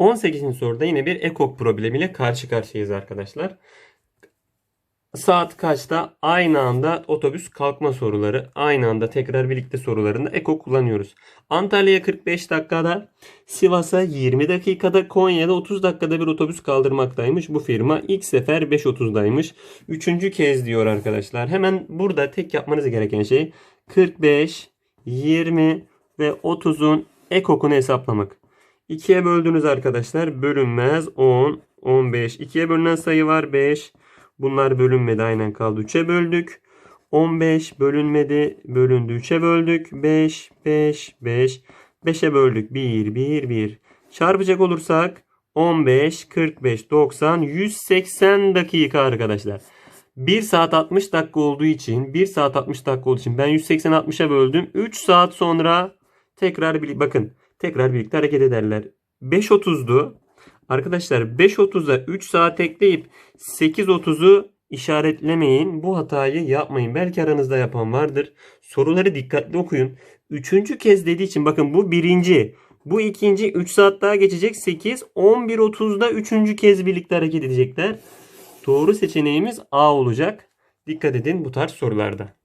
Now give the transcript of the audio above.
18. soruda yine bir ekok problemiyle karşı karşıyayız arkadaşlar. Saat kaçta aynı anda otobüs kalkma soruları, aynı anda tekrar birlikte sorularında ekok kullanıyoruz. Antalya'ya 45 dakikada, Sivas'a 20 dakikada, Konya'da 30 dakikada bir otobüs kaldırmaktaymış. Bu firma ilk sefer 5.30'daymış. Üçüncü kez diyor arkadaşlar. Hemen burada tek yapmanız gereken şey 45, 20 ve 30'un ekokunu hesaplamak. 2'ye böldünüz arkadaşlar. Bölünmez 10, 15. 2'ye bölünen sayı var 5. Bunlar bölünmedi aynen kaldı. 3'e böldük. 15 bölünmedi. Bölündü 3'e böldük. 5, 5, 5. 5'e böldük. 1, 1, 1. Çarpacak olursak 15, 45, 90, 180 dakika arkadaşlar. 1 saat 60 dakika olduğu için 1 saat 60 dakika olduğu için ben 180 60'a böldüm. 3 saat sonra tekrar bir bakın tekrar birlikte hareket ederler. 5.30'du. Arkadaşlar 5.30'a 3 saat ekleyip 8.30'u işaretlemeyin. Bu hatayı yapmayın. Belki aranızda yapan vardır. Soruları dikkatli okuyun. Üçüncü kez dediği için bakın bu birinci. Bu ikinci 3 saat daha geçecek 8. 11.30'da üçüncü kez birlikte hareket edecekler. Doğru seçeneğimiz A olacak. Dikkat edin bu tarz sorularda.